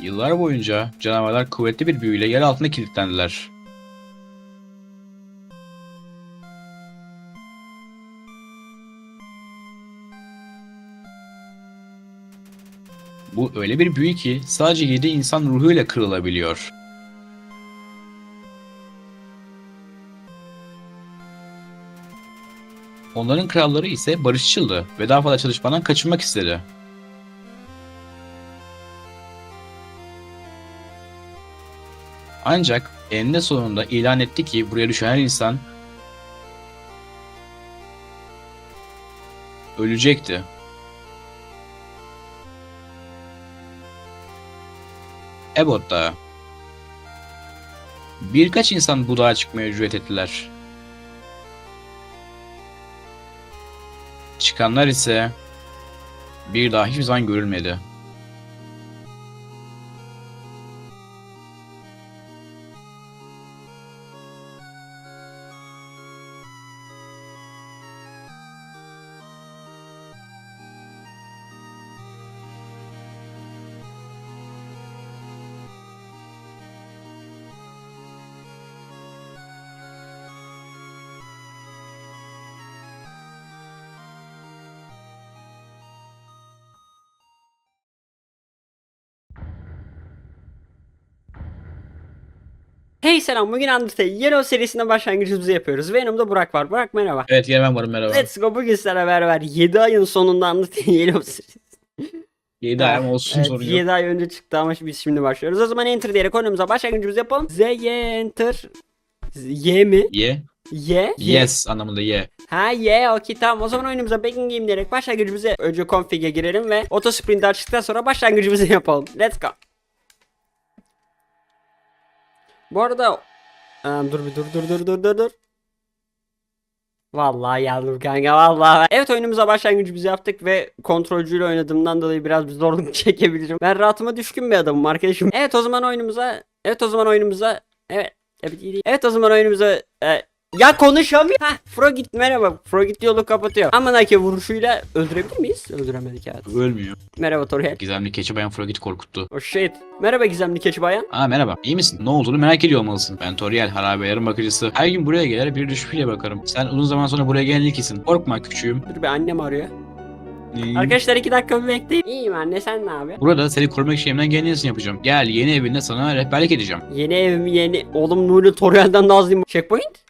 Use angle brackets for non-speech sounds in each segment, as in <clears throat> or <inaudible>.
Yıllar boyunca canavarlar kuvvetli bir büyüyle yer altına kilitlendiler. Bu öyle bir büyü ki sadece 7 insan ruhuyla kırılabiliyor. Onların kralları ise barışçıldı ve daha fazla çalışmadan kaçınmak istedi. Ancak eninde sonunda ilan etti ki buraya düşen her insan ölecekti. Ebot Dağı Birkaç insan bu dağa çıkmaya cüret ettiler. Çıkanlar ise bir daha hiçbir zaman görülmedi. Hey selam bugün Undertale Yellow serisinde başlangıcımızı yapıyoruz. Ve yanımda Burak var. Burak merhaba. Evet yine ben varım merhaba. Let's go bugün sizlerle beraber 7 ayın sonunda Undertale Yellow serisi. 7 ay ama olsun Evet, sorun yok. 7 ay önce çıktı ama biz şimdi başlıyoruz. O zaman enter diyerek oyunumuza başlangıcımızı yapalım. Z, Y, enter. Y mi? Ye. Y? Yes anlamında ye. Ha Y okey tamam o zaman oyunumuza Baking Game diyerek başlangıcımızı önce config'e girelim ve auto sprint açtıktan sonra başlangıcımızı yapalım. Let's go. Bu arada Aa, dur bir dur dur dur dur dur dur. Vallahi yandım kanka vallahi. Evet oyunumuza başlangıcımızı yaptık ve kontrolcüyle oynadığımdan dolayı biraz bir zorluk <laughs> çekebilirim. Ben rahatıma düşkün bir adamım arkadaşım. Evet o zaman oyunumuza Evet o zaman oyunumuza Evet Evet, evet o zaman oyunumuza e, ya konuşamıyor. Heh, Frogit merhaba. Frogit yolu kapatıyor. Amanaki vuruşuyla öldürebilir miyiz? Öldüremedik evet. Ölmüyor. Merhaba Toriel. Gizemli keçi bayan Frogit korkuttu. Oh shit. Merhaba gizemli keçi bayan. Aa merhaba. İyi misin? Ne olduğunu merak ediyor olmalısın. Ben Toriel, harabelerin bakıcısı. Her gün buraya gelir bir düşüşüyle bakarım. Sen uzun zaman sonra buraya gelen ilk isin. Korkma küçüğüm. Dur bir annem arıyor. Arkadaşlar iki dakika bir bekleyin. İyiyim anne sen ne yapıyorsun? Burada seni korumak için elimden gelen en iyisini yapacağım. Gel yeni evinde sana rehberlik edeceğim. Yeni evim yeni. Oğlum Nuri Toriel'den daha hızlıyım. Checkpoint?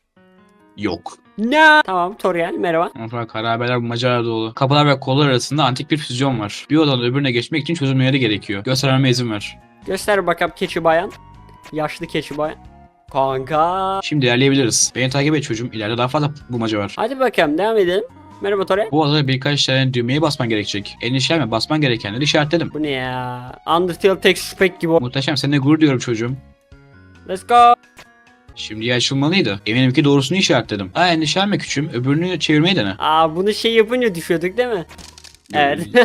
Yok. Ne? Tamam Toriel merhaba. Bak harabeler macera dolu. Kapılar ve kollar arasında antik bir füzyon var. Bir odadan öbürüne geçmek için çözülmeleri gerekiyor. Göstermeme izin ver. Göster bakalım keçi bayan. Yaşlı keçi bayan. Kanka. Şimdi ilerleyebiliriz. Beni takip et çocuğum. İleride daha fazla bulmaca var. Hadi bakalım devam edelim. Merhaba Toriel. Bu odada birkaç tane düğmeye basman gerekecek. Endişelenme basman gerekenleri işaretledim. Bu ne ya? Undertale Texture Pack gibi. Muhteşem seninle gurur diyorum çocuğum. Let's go. Şimdi açılmalıydı. Eminim ki doğrusunu işaretledim. Aa endişelenme küçüğüm. Öbürünü çevirmeyi dene. Aa bunu şey yapınca düşüyorduk değil mi? Evet. <laughs>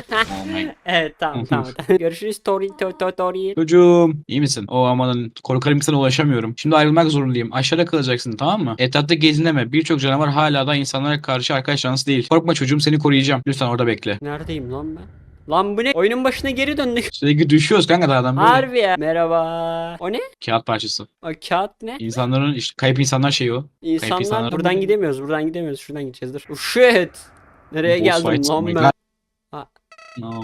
Evet tamam <laughs> tamam. Görüşürüz Tori Tori Tori Tori. Çocuğum iyi misin? O amanın korkarım sana ulaşamıyorum. Şimdi ayrılmak zorundayım. Aşağıda kalacaksın tamam mı? Etrafta gezinleme. Birçok canavar hala da insanlara karşı arkadaş canlısı değil. Korkma çocuğum seni koruyacağım. Lütfen orada bekle. Neredeyim lan ben? Lan bu ne? Oyunun başına geri döndük. Sürekli düşüyoruz kanka dağdan böyle. Harbi ya. Merhaba. O ne? Kağıt parçası. O kağıt ne? İnsanların işte kayıp insanlar şeyi o. İnsanlar insanlar buradan gidemiyoruz. Buradan gidemiyoruz. Şuradan gideceğiz. Dur. Oh, shit. Nereye Boss geldim lan ben? No.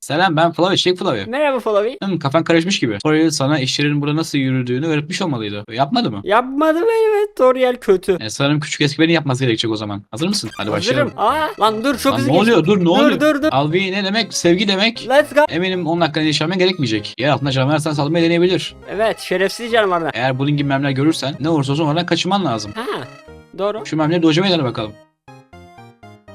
Selam ben Flavio, Çek Flavio. Merhaba Flavi. Hmm, kafan karışmış gibi. Toriel sana işlerin burada nasıl yürüdüğünü öğretmiş olmalıydı. Yapmadı mı? Yapmadı mı evet. Toriel kötü. E, sanırım küçük eskilerin yapması gerekecek o zaman. Hazır mısın? Hadi başlayalım. Hazırım. Aa lan dur çok Lan hızlı ne oluyor? Dur ne dur, oluyor? Dur dur Alvi ne demek? Sevgi demek. Let's go. Eminim 10 dakika endişelenmen gerekmeyecek. Yer altında canavar sana saldırmaya deneyebilir. Evet şerefsiz canavarlar. Eğer bunun gibi memler görürsen ne olursa olsun oradan kaçınman lazım. Ha. Doğru. Şu memleri dojemeye dene bakalım.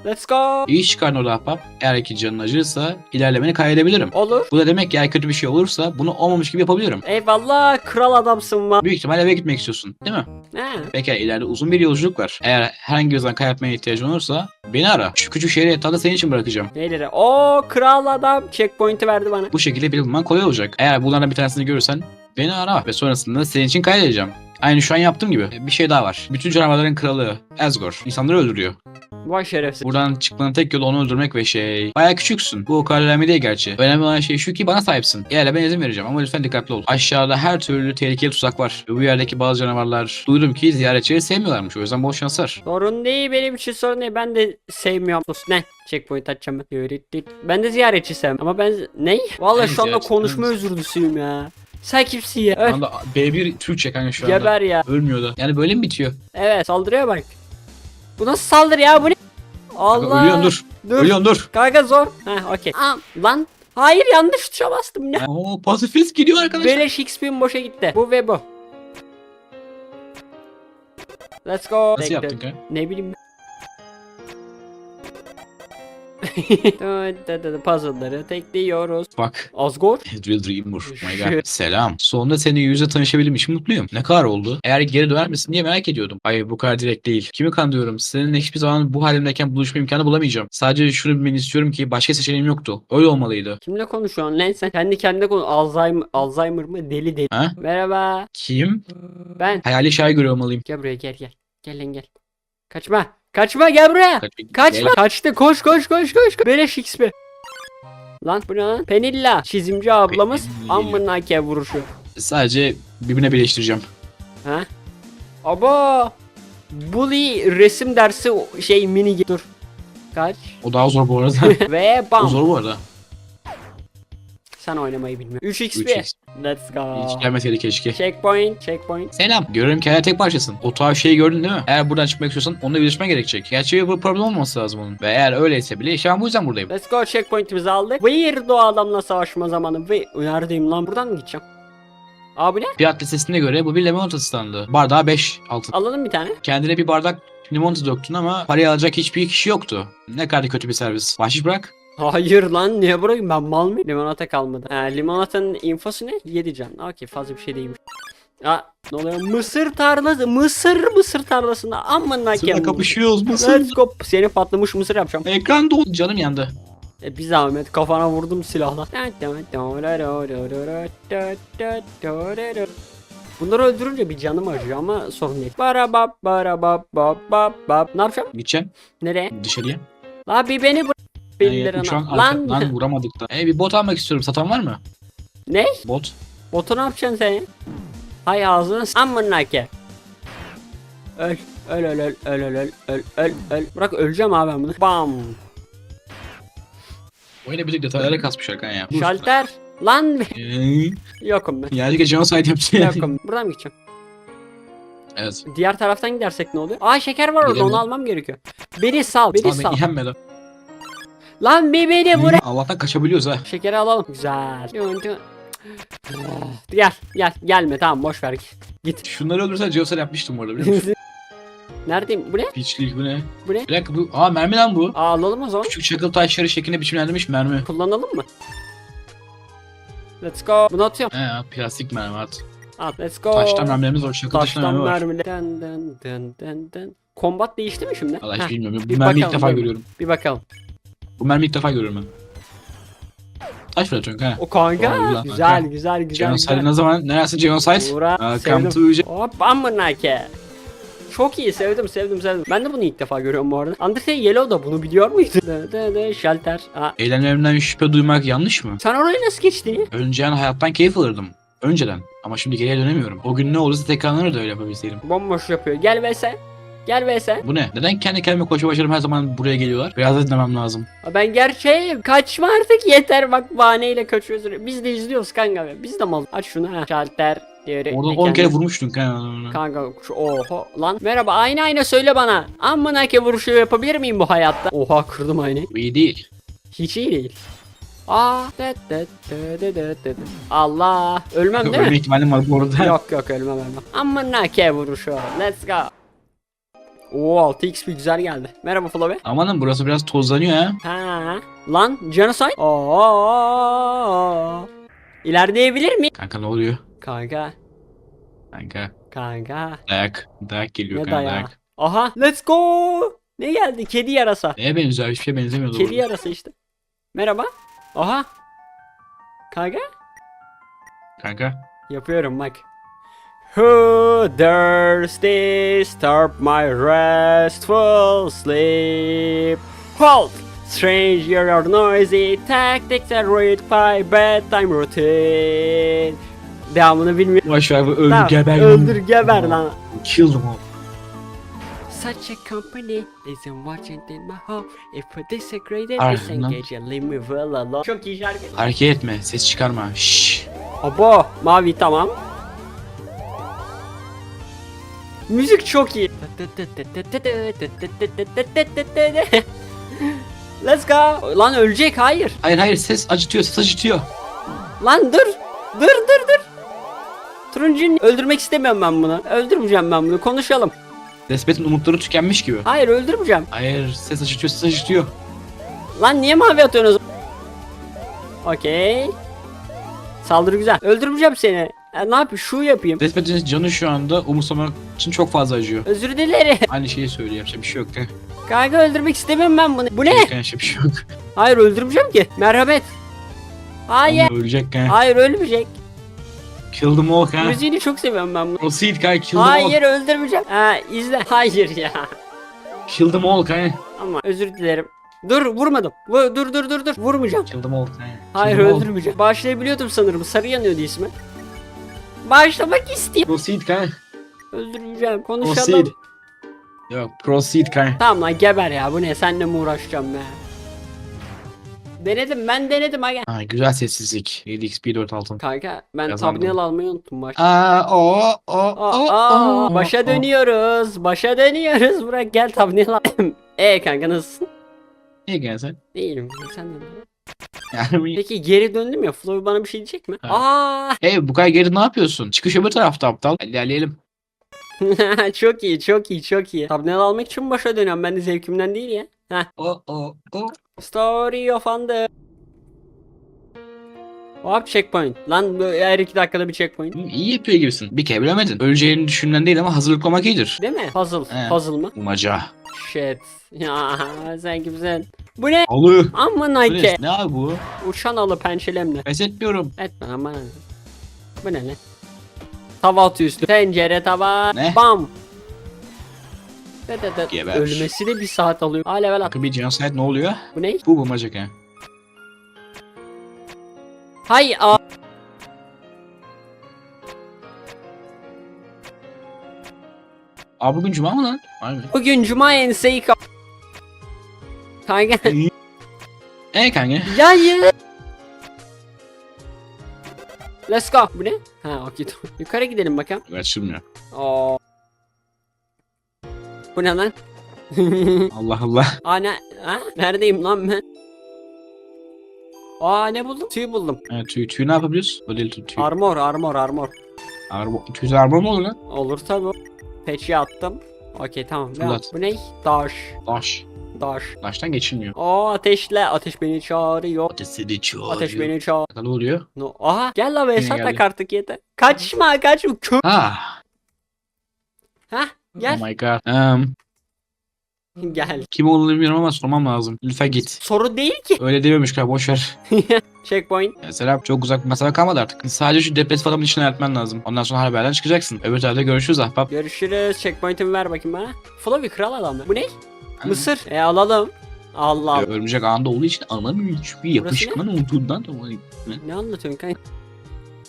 Let's go. İyi çıkardın orada ahbap. Eğer ki canın acırsa ilerlemeni kaydedebilirim. Olur. Bu da demek ki eğer kötü bir şey olursa bunu olmamış gibi yapabilirim. Eyvallah kral adamsın lan. Büyük ihtimalle eve gitmek istiyorsun değil mi? Ha. Peki ileride uzun bir yolculuk var. Eğer herhangi bir zaman kaybetmeye ihtiyacın olursa beni ara. Şu küçük şehri etrafta senin için bırakacağım. Neyleri? O kral adam checkpoint'i verdi bana. Bu şekilde bulman kolay olacak. Eğer bunlardan bir tanesini görürsen beni ara ve sonrasında senin için kaydedeceğim. Aynı şu an yaptığım gibi. Bir şey daha var. Bütün canavarların kralı Asgore insanları öldürüyor. Vay şerefsiz. Buradan çıkmanın tek yolu onu öldürmek ve şey... Bayağı küçüksün. Bu o kadar önemli değil gerçi. Önemli olan şey şu ki bana sahipsin. Yerle ben izin vereceğim ama lütfen dikkatli ol. Aşağıda her türlü tehlikeli tuzak var. Bu yerdeki bazı canavarlar duydum ki ziyaretçileri sevmiyorlarmış. O yüzden bol şanslar. Sorun değil benim için sorun değil. Ben de sevmiyorum. Sus ne? Checkpoint açacağım ben. De ziyaretçi sevmem. Ama ben... Ne? Vallahi şu anda konuşma sevmem. özürlüsüyüm ya. Sen kimsin ya? Anda B1 Türkçe kanka şu anda. geber ya. Ölmüyor da. Yani böyle mi bitiyor? Evet saldırıya bak. Bu nasıl saldırı ya? Bu ne? Kanka Allah. Ölüyorsun dur. Dur. Ölüyorsun dur. Kanka zor. Heh okey. Lan. Hayır yanlış tuşa bastım. Ne? Oo pasifist gidiyor arkadaşlar. Beleş XP'm boşa gitti. Bu ve bu. Let's go. Nasıl yaptın kanka? Ne bileyim. Puzzle'ları tekliyoruz. Bak. Asgore. Real Dreamer. My god. Selam. Sonunda senin yüzle tanışabildiğim için mutluyum. Ne kadar oldu? Eğer geri döner misin diye merak ediyordum. Hayır bu kadar direkt değil. Kimi kandırıyorum? Seninle hiçbir zaman bu halimdeyken buluşma imkanı bulamayacağım. Sadece şunu bilmeni istiyorum ki başka seçeneğim yoktu. Öyle olmalıydı. Kimle konuşuyorsun lan sen? Kendi kendine konu. Alzheimer, Alzheimer mı? Deli deli. Ha? Merhaba. Kim? Ben. Hayali şair görüyor olmalıyım. Gel buraya gel gel. Gel lan gel. Kaçma. Kaçma gel buraya. Kaçma. Kaçtı. Koş koş koş koş. Beleş XP. Lan bu ne lan? Penilla. Çizimci ablamız. Penilla. Amına ke vuruşu. Sadece birbirine birleştireceğim. Ha? Aba. Bully resim dersi şey mini dur. Kaç. O daha zor bu arada. <laughs> Ve o bam. zor bu arada. Sen oynamayı bilmiyorsun. 3 XP. 3x. Let's go. Hiç gelmeseydi keşke. Checkpoint, checkpoint. Selam. Görüyorum ki hala tek parçasın. O tuhaf şeyi gördün değil mi? Eğer buradan çıkmak istiyorsan onunla birleşmen gerekecek. Gerçi bu problem olmaması lazım onun. Ve eğer öyleyse bile şu an bu yüzden buradayım. Let's go checkpoint'imizi aldık. Weirdo adamla savaşma zamanı. Ve neredeyim lan? Buradan mı gideceğim? Abi ne? Fiyat listesine göre bu bir limonata standı. Bardağı 5 altın. Alalım bir tane. Kendine bir bardak limonata döktün ama parayı alacak hiçbir kişi yoktu. Ne kadar kötü bir servis. Bahşiş bırak. Hayır lan niye bırakayım ben mal mıyım? Limonata kalmadı. Ha, limonatanın infosu ne? 7 can. Okey fazla bir şey değilmiş. Aa ne oluyor? Mısır tarlası. Mısır mısır tarlasında. Amına Sırla kem. kapışıyoruz mısın? Let's go. Seni patlamış mısır yapacağım. Ekran doldu. Canım yandı. E, bir zahmet kafana vurdum silahla. Bunları öldürünce bir canım acıyor ama sorun değil. Barabap barabap bap bap bap. Ne yapacağım? Gideceğim Nereye? dışarıya. La bir beni bırak. Yani Bildirin şu an lan. vuramadık da. E bir bot almak istiyorum. Satan var mı? Ne? Bot. Botu ne yapacaksın sen? Hay ağzını s- amına ke. Öl. Öl öl öl öl öl öl öl öl öl. Bırak öleceğim abi ben bunu. Bam. Oyuna bir tek detaylara kasmış Hakan ya. Dur. Şalter. Lan Eee, yokum ben. Yani genocide yapacağım. Yokum. Buradan mı gideceğim? evet. Diğer taraftan gidersek ne oluyor? Aa şeker var orada onu almam gerekiyor. Beni sal, beni Abi sal. yenmedi. Lan bir beni bırak. Allah'tan kaçabiliyoruz ha. Şekeri alalım. Güzel. Gel, gel, gelme tamam boş ver. Git. Şunları öldürsen Geosel yapmıştım bu arada biliyor musun? <laughs> Neredeyim? Bu ne? Piçlik bu ne? Bu ne? Bir dakika bu. Aa mermi lan bu. Aa, alalım o zaman. Küçük çakıl taşları şeklinde biçimlendirilmiş mermi. Kullanalım mı? Let's go. Bunu atıyorum. He ya plastik mermi at. At, let's go. Taştan mermilerimiz var. Çakıl taştan Taştan mermi var. mermiler. Dın dın dın dın dın. Kombat değişti mi şimdi? Allah hiç bilmiyorum. Bu bir mermiyi ilk defa görüyorum. bir bakalım. Bu mermiyi ilk defa görüyorum ben. Taş fırlatıyorsun ha. O kanka. Lan, güzel, kanka. güzel, güzel, Genocide ne zaman? Neresi Genocide? Welcome sevdim. to Hop amına ke. Çok iyi sevdim sevdim sevdim. Ben de bunu ilk defa görüyorum bu arada. Undertale Yellow da bunu biliyor muydu? Dı dı şalter. Aa, Eylemlerimden şüphe duymak yanlış mı? sen orayı nasıl geçtin? Önceden hayattan keyif alırdım. Önceden. Ama şimdi geriye dönemiyorum. O gün ne olursa tekrarlanır da öyle yapabilseydim. Bomboş yapıyor. Gel vs. Gel vs. Bu ne? Neden kendi kendime koşu başarım her zaman buraya geliyorlar? Biraz dinlemem lazım. Ben gerçeğim. Kaçma artık <laughs> yeter bak bahaneyle kaçıyoruz. Biz de izliyoruz kanka. be. Biz de mal. Aç şunu ha. Şalter. Diğeri. Orada ne 10 kere vurmuştun kanka. Kanka şu oho lan. Merhaba ayna ayna söyle bana. Amına ke vuruşu yapabilir miyim bu hayatta? Oha kırdım aynayı. Bu iyi değil. Hiç iyi değil. Aa, dıt dıt dıt dıt dıt dıt. Allah. Ölmem değil Ölme mi? ihtimalim var bu arada. yok yok ölmem ölmem. Amına ke vuruşu. Let's go. Oo 6 XP güzel geldi. Merhaba Flavi. Amanın burası biraz tozlanıyor ha. Ha. Lan Genocide. Oo. İlerleyebilir mi? Kanka ne oluyor? Kanka. Kanka. Kanka. Dayak. Dayak geliyor Ne kanka dayağı? dayak. Aha. Let's go. Ne geldi? Kedi yarasa. Neye benziyor? Hiçbir şeye benzemiyordu. Kedi bu. yarası işte. Merhaba. Aha. Kanka. Kanka. Yapıyorum bak. Who dares disturb my restful sleep? Halt! Stranger or noisy tactics are read by bedtime routine. Devamını bilmiyorum. Boş ver bu öldür Tamam, geber. öldür geber lan. Kill them all. Such a company isn't watching in my home. If we disagree, then Aynen. disengage and leave me well alone. Çok iyi şarkı. Hareket etme. Ses çıkarma. Şşş. Abo mavi tamam. Müzik çok iyi. Let's go. Lan ölecek hayır. Hayır hayır ses acıtıyor ses acıtıyor. Lan dur. Dur dur dur. Turuncu'yu öldürmek istemiyorum ben bunu. Öldürmeyeceğim ben bunu. Konuşalım. Resmet'in umutları tükenmiş gibi. Hayır öldürmeyeceğim. Hayır ses acıtıyor ses acıtıyor. Lan niye mavi atıyorsunuz? Okey. Saldırı güzel. Öldürmeyeceğim seni. Ya ne yapayım? Şu yapayım. Resmet'in canı şu anda umursamak için çok fazla acıyor. Özür dilerim. <laughs> Aynı şeyi söylüyor yapacak bir şey yok. Kanka öldürmek istemiyorum ben bunu. Bu ne? Yapacak bir şey yok. Hayır öldürmeyeceğim ki. Merhamet. Hayır. Ölecek ha. Hayır ölmeyecek. Kill them all ha. Müziğini çok seviyorum ben bunu. Proceed guy kill them all. Hayır öldürmeyeceğim. Ha izle. <laughs> Hayır ya. Kill them all ha. Ama özür dilerim. Dur vurmadım. Vu- dur dur dur dur. Vurmayacağım. Kill them all ha. Hayır Kill them all. öldürmeyeceğim. Başlayabiliyordum sanırım. Sarı yanıyordu ismi. Başlamak istiyorum. Proceed. Öldürmeyeceğim. Proceed. Konuşalım. Yok proceed ha. Tamam lan geber ya. Bu ne? Seninle mi uğraşacağım be? Denedim ben denedim aga. Ha, güzel sessizlik. 7 XP 4 altın. Kanka ben Kazandım. thumbnail almayı unuttum baş. Aa o o o o, başa dönüyoruz. Başa dönüyoruz. Bırak gel thumbnail al. <clears throat> e kanka nasılsın? Niye gelsen? Değilim. Sen de. Yani Peki geri döndüm ya. Flow bana bir şey diyecek mi? Ha. Aa! Hey bu kadar geri ne yapıyorsun? Çıkış öbür tarafta aptal. İlerleyelim. <laughs> çok iyi, çok iyi, çok iyi. Thumbnail almak için başa dönüyorum. Ben de zevkimden değil ya. Heh. O o o. Story of Under. Hop checkpoint. Lan böyle her iki dakikada bir checkpoint. İyi yapıyor gibisin. Bir kere bilemedin. Öleceğini düşünden değil ama hazırlıklamak iyidir. Değil mi? Puzzle. He. Puzzle mı? Umaca. Shit. Ya sen kimsin? Bu ne? Alı. Aman Bu Nike. ne? Ne abi bu? Uçan alı pençelemle. Pes etmiyorum. Etme aman. Bu ne lan? Tava üstü. Tencere tava. Ne? Bam. De de de. Geber. Ölmesi de bir saat alıyor. Aa level at. Bakın bir genocide ne oluyor? Bu ne? Bu bulmacak ha. Hay a. Abi bugün cuma mı lan? Mı? Bugün cuma enseyi kap. Kanka. E kanka. ya ya. Let's go. Bu ne? Ha okey tamam. Yukarı gidelim bakalım. Açılmıyor. Oo. Bu ne lan? <laughs> Allah Allah. Aa ne? Ha? Neredeyim lan ben? Aa ne buldum? Tüy buldum. Ha, tüy, tüy ne yapabiliyoruz? Değil tüy. tüy. Armor, armor, armor. Arbo, tüyde armor mu olur lan? Olur tabi. Peçi attım. Okey tamam. Fırlat. Bu ne? Daş. Taş. Daş. Taştan geçilmiyor. Oo ateşle. Ateş beni çağırıyor. Ateşi çağırıyor. Ateş beni çağır. Ne oluyor? No. Aha gel la Vesat tak artık yeter. Kaçma kaçma. Kö Ah. Hah gel. Oh my god. Um, <laughs> Gel. kim olduğunu bilmiyorum ama sormam lazım. Lütfen git. Soru değil ki. Öyle dememiş galiba boşver. <laughs> Checkpoint. Mesela çok uzak bir mesafe kalmadı artık. Sadece şu depresif adamın içine yatman lazım. Ondan sonra haberden çıkacaksın. Öbür tarafta görüşürüz ahbap. Görüşürüz. Checkpoint'imi ver bakayım bana. Floppy kral adam? Bu ne? Mısır. E alalım. Allah. Ee, Örümcek ağında olduğu için anlamıyor hiçbir yapışkan olduğundan dolayı. Ne anlatıyorsun kanka?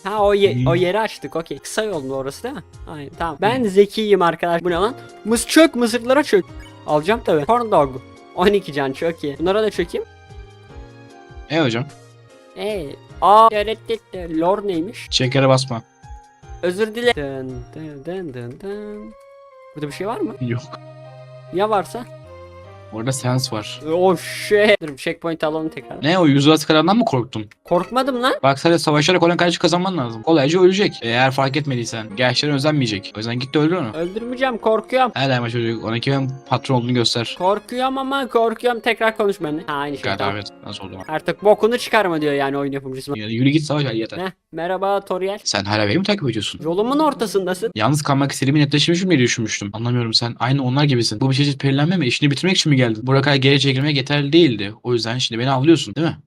Ha o, ye- Hmm. o yeri açtık okey. Kısa yol mu orası değil mi? Aynen tamam. Ben zekiyim arkadaş. Bu ne lan? Mız çök mısırlara çök. Alacağım tabi. Corn dog. 12 can çok iyi. Bunlara da çökeyim. E hocam. Eee. Aa. Lore neymiş? Şekere basma. Özür dilerim. Dın dın dın dın dın. Burada bir şey var mı? Yok. Ya varsa? Orada sens var. Oh shit. Dur checkpoint alalım tekrar. Ne o yüzü kararından mı korktun? Korkmadım lan. Bak sadece savaşarak olan karşı kazanman lazım. Kolayca ölecek. Eğer fark etmediysen. Gerçekten özenmeyecek. O yüzden git de öldür onu. Öldürmeyeceğim korkuyorum. Hadi ama çocuk. Ona kimin patron olduğunu göster. Korkuyorum ama korkuyorum. Tekrar konuş benimle. Ha aynı şey. Gel tamam. davet. Nasıl oldu? Artık bokunu çıkarma diyor yani oyun yapımcısı. Yani yürü git savaş hadi yeter. Heh, merhaba Toriel. Sen hala beni mi takip ediyorsun? Yolumun ortasındasın. Yalnız kalmak istediğimi netleştirmiş mi düşünmüştüm. Anlamıyorum sen aynı onlar gibisin. Bu bir çeşit perilenme mi? İşini bitirmek için mi geldin? Buraya kadar geri çekilmek yeterli değildi. O yüzden şimdi beni avlıyorsun değil mi?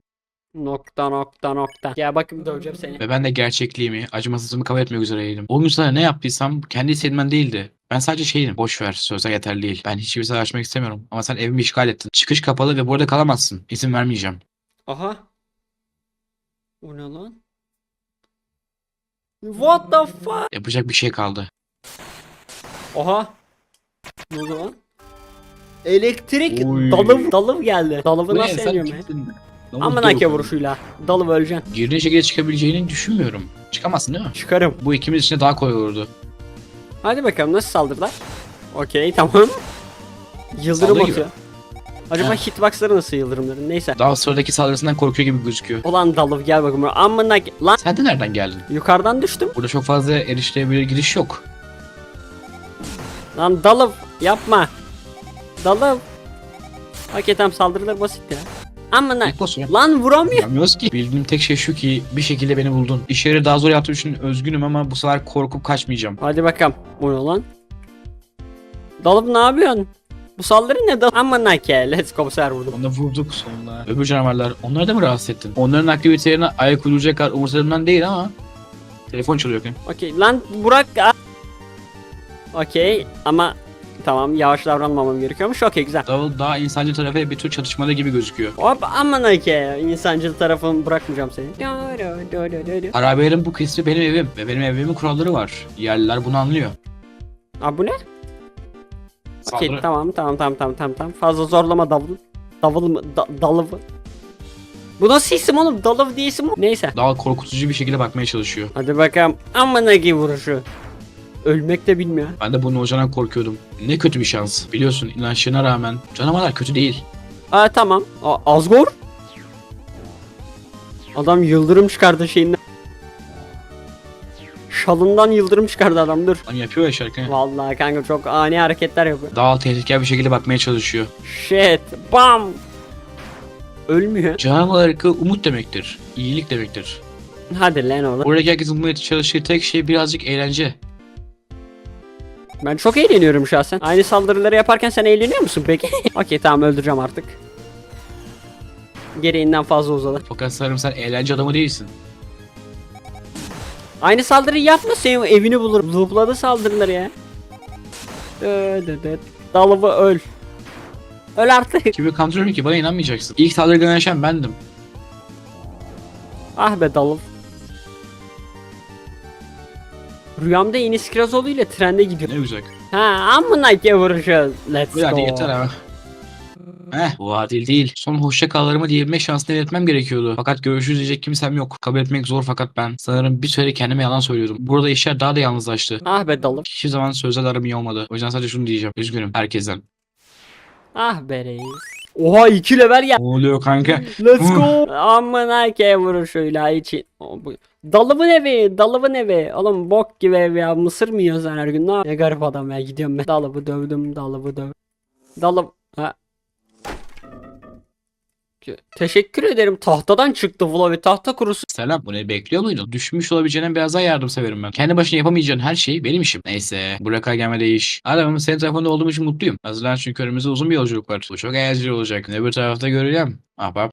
Nokta nokta nokta. Ya bakın döveceğim seni. Ve ben de gerçekliğimi, acımasızlığımı kabul etmek üzereydim. O gün sana ne yaptıysam kendi istediğimden değildi. Ben sadece şeyim. Boş ver. Sözler yeterli değil. Ben hiçbir şey açmak istemiyorum. Ama sen evimi işgal ettin. Çıkış kapalı ve burada kalamazsın. İzin vermeyeceğim. Aha. O ne lan? What the fuck? Yapacak bir şey kaldı. Oha. Ne oldu lan? Elektrik Oy. dalıv dalıv geldi. Dalıvı nasıl yeniyorum ya? oldu? hake vuruşuyla. Dalıv öleceksin. Girdiğin şekilde çıkabileceğini düşünmüyorum. Çıkamazsın değil mi? Çıkarım. Bu ikimiz için daha kolay olurdu. Hadi bakalım nasıl saldırdılar? Okey tamam. Yıldırım Saldırı atıyor. Acaba hitboxları nasıl yıldırımların? Neyse. Daha sonraki saldırısından korkuyor gibi gözüküyor. Ulan dalıv gel bakalım. buraya. Amına lan Sen de nereden geldin? yukarıdan düştüm. Burada çok fazla erişilebilir giriş yok. Lan dalıv yapma. Okey tamam saldırılar basit ya. Amına. İlk boss ya. Lan vuramıyor. Yapmıyoruz ki. Bildiğim tek şey şu ki bir şekilde beni buldun. İşleri daha zor yaptığım için özgünüm ama bu sefer korkup kaçmayacağım. Hadi bakalım. Bu ne lan? Dalıp ne yapıyorsun? Bu saldırı ne dal? Aman ke. Let's go sefer vurdum. Onu vurduk sonunda. Öbür canavarlar onları da mı rahatsız ettin? Onların aktivitelerine ayak uyduracak kadar umursadığımdan değil ama. Telefon çalıyor bakayım. Okey lan Burak. Okey ama tamam yavaş davranmamam gerekiyormuş. Okey güzel. Davul daha insancı tarafa bir tür çatışmada gibi gözüküyor. Hop aman ke. İnsancıl tarafını bırakmayacağım seni. Harabelerin bu kısmı benim evim ve benim evimin kuralları var. Yerliler bunu anlıyor. Aa bu ne? Okey Saldırı. tamam tamam tamam tamam tamam tamam. Fazla zorlama davul. Davul mı? Da, dalıv. Bu nasıl isim oğlum? Dalıv diye isim mi? Neyse. Daha korkutucu bir şekilde bakmaya çalışıyor. Hadi bakalım. Amına ki vuruşu. Ölmek de bilmiyor. Ben de bunun olacağından korkuyordum. Ne kötü bir şans. Biliyorsun inançlarına rağmen canavarlar kötü değil. Aa tamam. Aa, Azgor. Adam yıldırım çıkardı şeyinden. Şalından yıldırım çıkardı adam dur. Lan yapıyor ya şarkı. Vallahi kanka çok ani hareketler yapıyor. Daha tehlikeli bir şekilde bakmaya çalışıyor. Shit. Bam. Ölmüyor. Canavar ırkı umut demektir. İyilik demektir. Hadi lan oğlum. Buradaki herkesin bulmaya çalıştığı tek şey birazcık eğlence. Ben çok eğleniyorum şahsen. Aynı saldırıları yaparken sen eğleniyor musun peki? <laughs> Okey tamam öldüreceğim artık. Gereğinden fazla uzadı. Fakat sanırım sen eğlence adamı değilsin. Aynı saldırıyı yapma senin evini bulur. Loopladı saldırıları ya. Dalıvı öl. Öl artık. <laughs> Kimi kandırıyorum ki bana inanmayacaksın. İlk saldırgan yaşayan bendim. Ah be dalıv. Rüyamda Enis Kirazoğlu ile trende gidiyor. Ne güzel. Ha amına vuruşu. Let's Bu hadi go. yeter ama. Heh bu adil değil. Son hoşça kallarımı diyebilme şansını iletmem gerekiyordu. Fakat görüşürüz diyecek kimsem yok. Kabul etmek zor fakat ben. Sanırım bir süre kendime yalan söylüyordum. Burada işler daha da yalnızlaştı. Ah be dalıv. Hiçbir zaman sözler aram iyi olmadı. O yüzden sadece şunu diyeceğim. Üzgünüm herkesten. Ah be reis. Oha 2 level ya. Ne oluyor kanka? Let's go. Amına ke vuruşuyla için. Dalıvın evi, dalıvın evi. Oğlum bok gibi ev ya. Mısır mı yiyorsun her gün? Ne, ne garip adam ya. Gidiyorum ben. Dalıvı dövdüm, dalıvı döv. Dalıv... Teşekkür ederim. Tahtadan çıktı Vlavi. Tahta kurusu. Selam. Bunu bekliyor muydun? Düşmüş olabileceğine biraz daha yardım severim ben. Kendi başına yapamayacağın her şey benim işim. Neyse. Buraya gelmede iş. Adamım senin tarafında olduğum için mutluyum. Hazırlan çünkü önümüzde uzun bir yolculuk var. Bu çok eğlenceli olacak. Öbür tarafta göreceğim. Ahbap.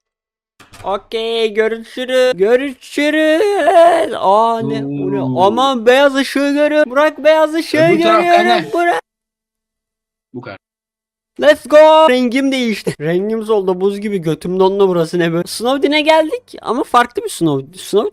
Okey görüşürüz. Görüşürüz. Aa ne? O ne? Oo. Aman beyaz ışığı görüyorum. Burak beyaz ışığı Öbür taraf görüyorum. Burak. Bu kadar. Let's go. Rengim değişti. Rengimiz oldu buz gibi götüm donlu burası ne böyle. Snowdin'e geldik ama farklı bir Snow. Snow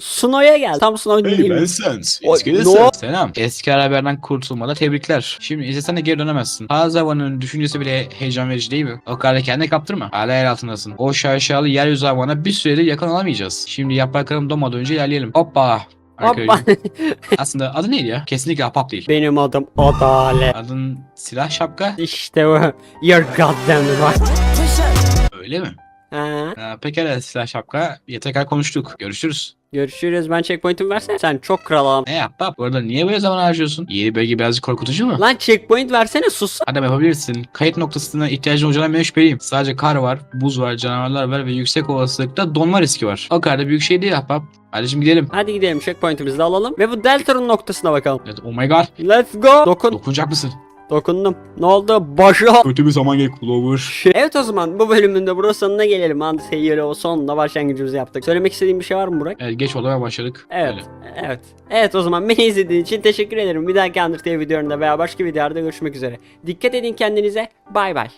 Snow'ya geldik. Tam Snowdin değil mi? Sens. O- Eski ne Sens. o? Selam. Eski haberden kurtulmada tebrikler. Şimdi izlesen de geri dönemezsin. Hazavan'ın düşüncesi bile heyecan verici değil mi? O kadar kendine kaptırma. Hala yer altındasın. O şaşalı yeryüzü havana bir süredir yakın alamayacağız. Şimdi yapraklarım donmadan önce ilerleyelim. Hoppa. Arkadaşım. <laughs> Aslında adı neydi ya? Kesinlikle ahbap değil. Benim adım Adalet. Adın silah şapka. İşte bu. You're goddamn right. Öyle mi? Ha. Ha, pekala silah şapka. Yeter konuştuk. Görüşürüz. Görüşürüz. Ben checkpoint'imi versene. Sen çok kral adam. Ne ahbap? Bu arada niye böyle zaman harcıyorsun? Yeni bölge birazcık korkutucu mu? Lan checkpoint versene sus. Adam yapabilirsin. Kayıt noktasına ihtiyacın olacağına ben şüpheliyim. Sadece kar var, buz var, canavarlar var ve yüksek olasılıkta donma riski var. O kadar da büyük şey değil ahbap. Hadi şimdi gidelim. Hadi gidelim checkpoint'imizi de alalım. Ve bu Deltarune noktasına bakalım. Evet, oh my god. Let's go. Dokun. Dokunacak mısın? Dokundum. Ne oldu? Başı. Kötü bir zaman gel Clover. Evet o zaman bu bölümün de burada sonuna gelelim. Anti o sonunda başlangıcımızı yaptık. Söylemek istediğin bir şey var mı Burak? Evet geç olmaya başladık. Evet. Öyle. Evet. Evet o zaman beni izlediğin için teşekkür ederim. Bir dahaki Undertale videolarında veya başka videolarda görüşmek üzere. Dikkat edin kendinize. Bay bay.